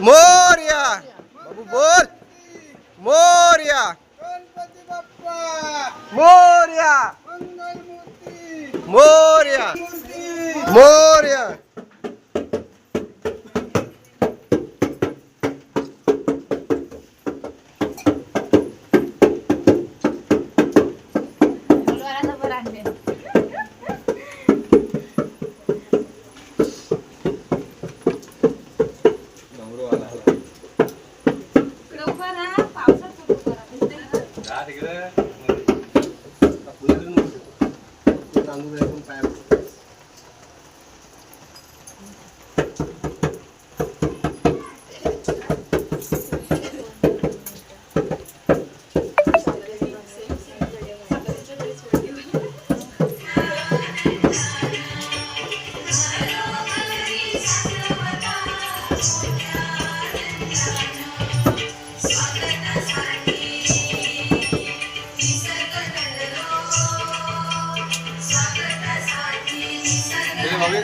मोर्या. बाबू बोल. Morya. Ganpati Bappa Morya. tá no meu pé. হবে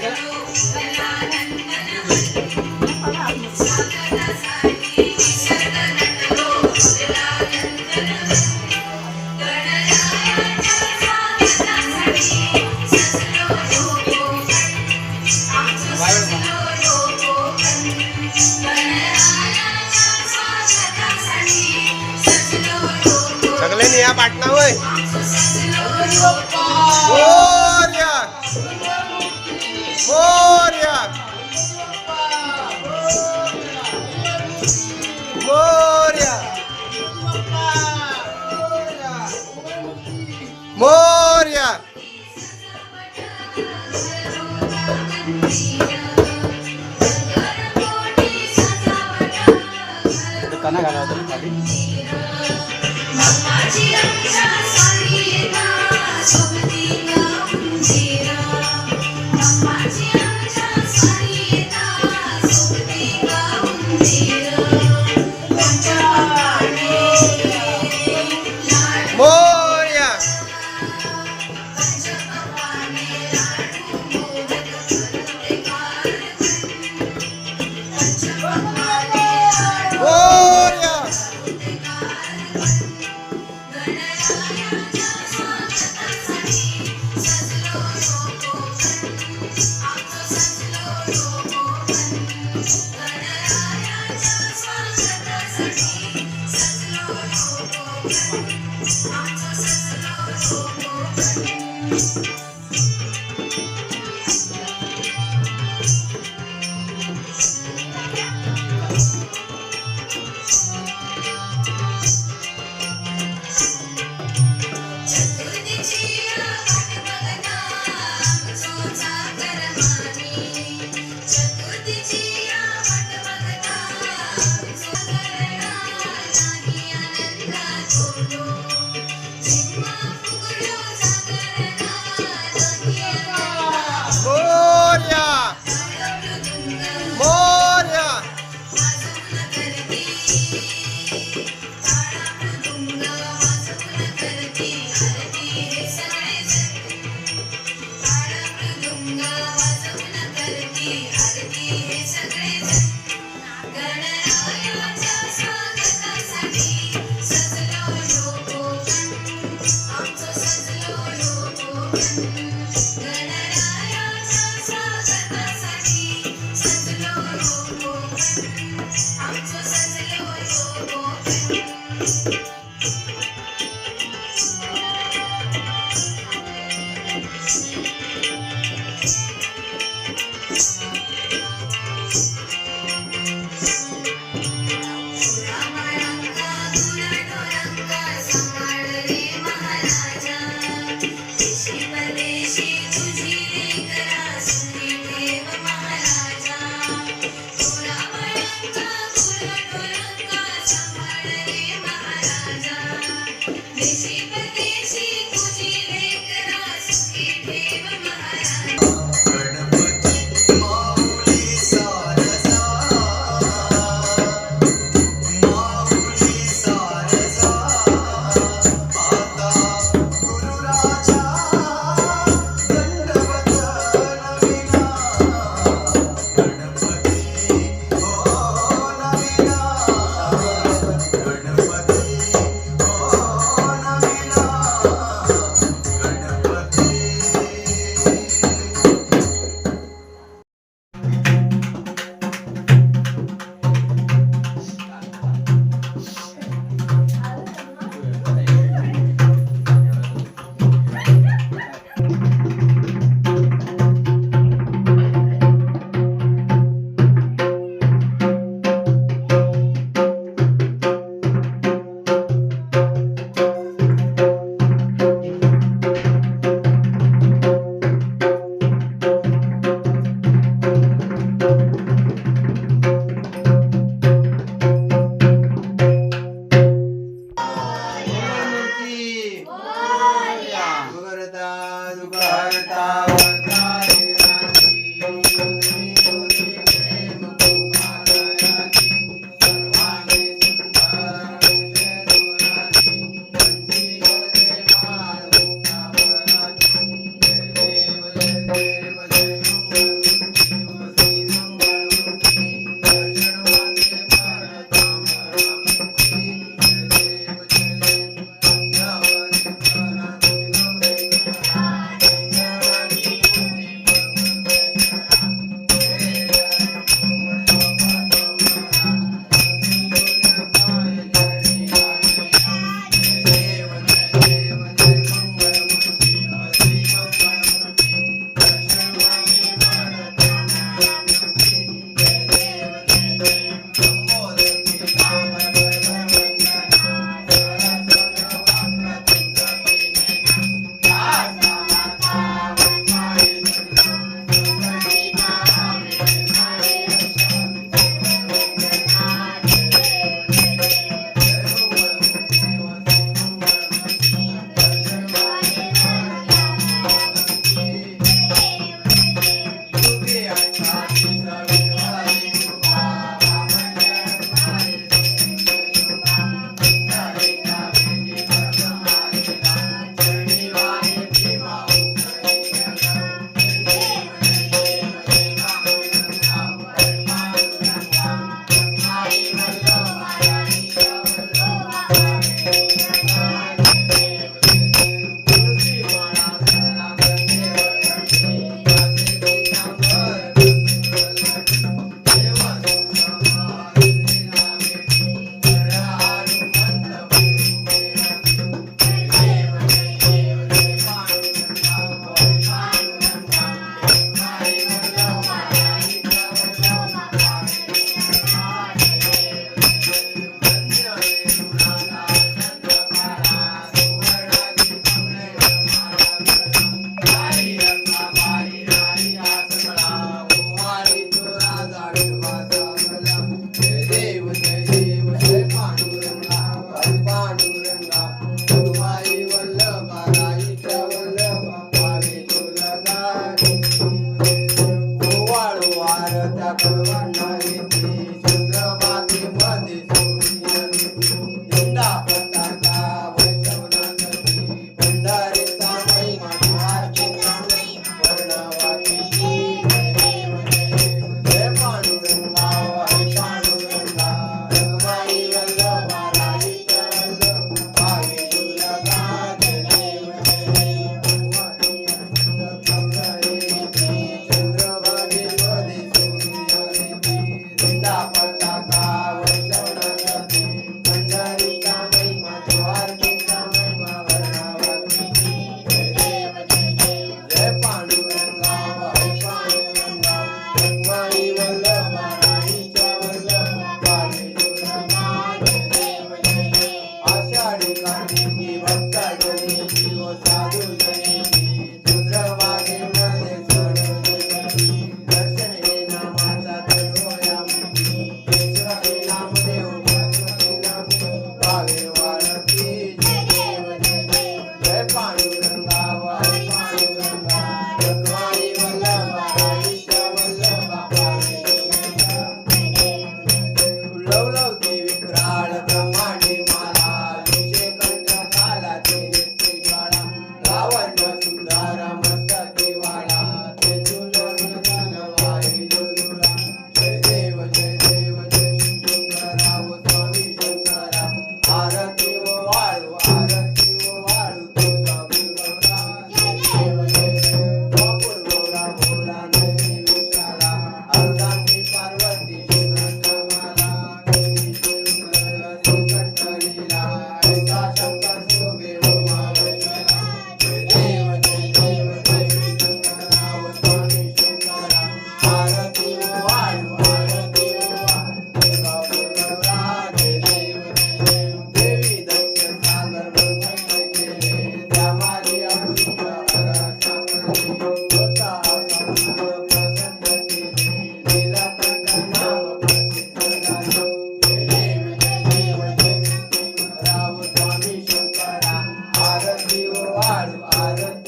claro, Arantxa.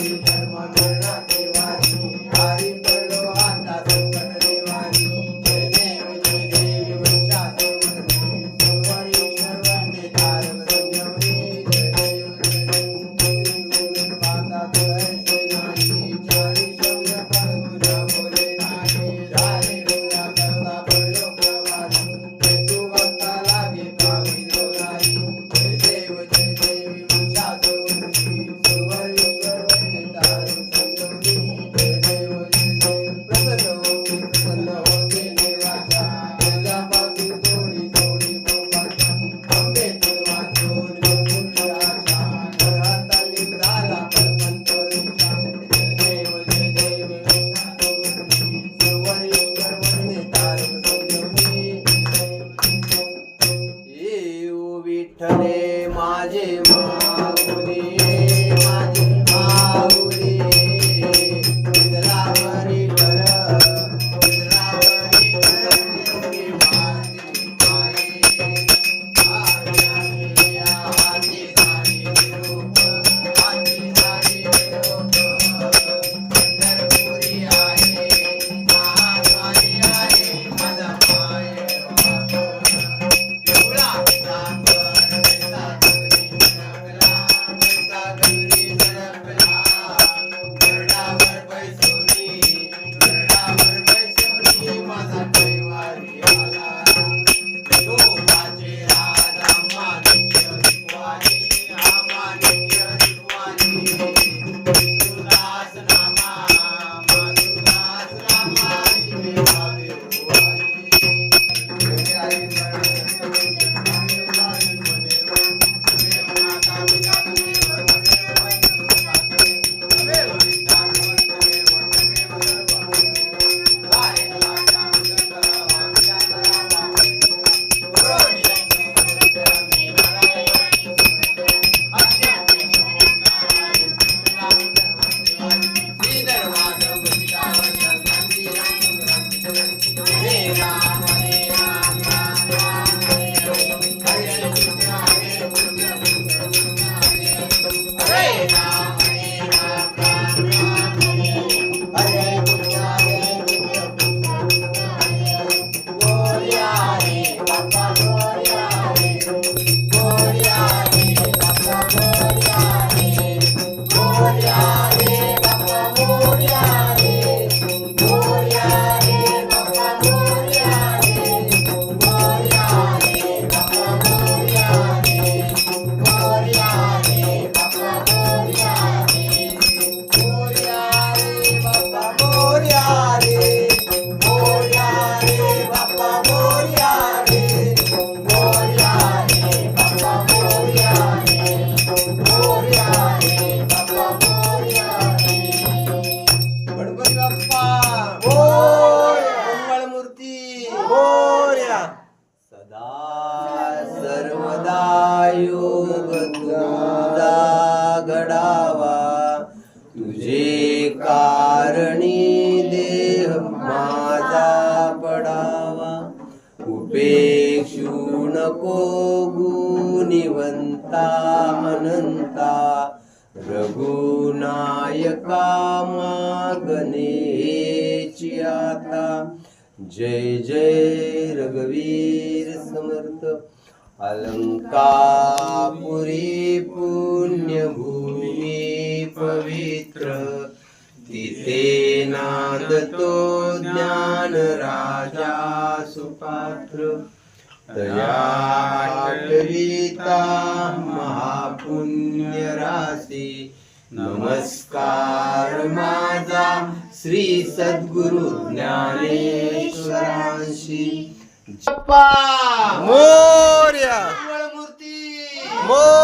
Thank you. रघुनायका मागणेची आता. जय जय रघुवीर समर्थ. अलंकापुरी पुण्यभूमी पवित्र. तिथे नांदतो ज्ञान राजा सुपात्र. तया महापुण्य राशी नमस्कार माझा श्री सद्गुरु ज्ञानेश्वरांशी. जप्पा मोर्या! मूर्ती मोर्या!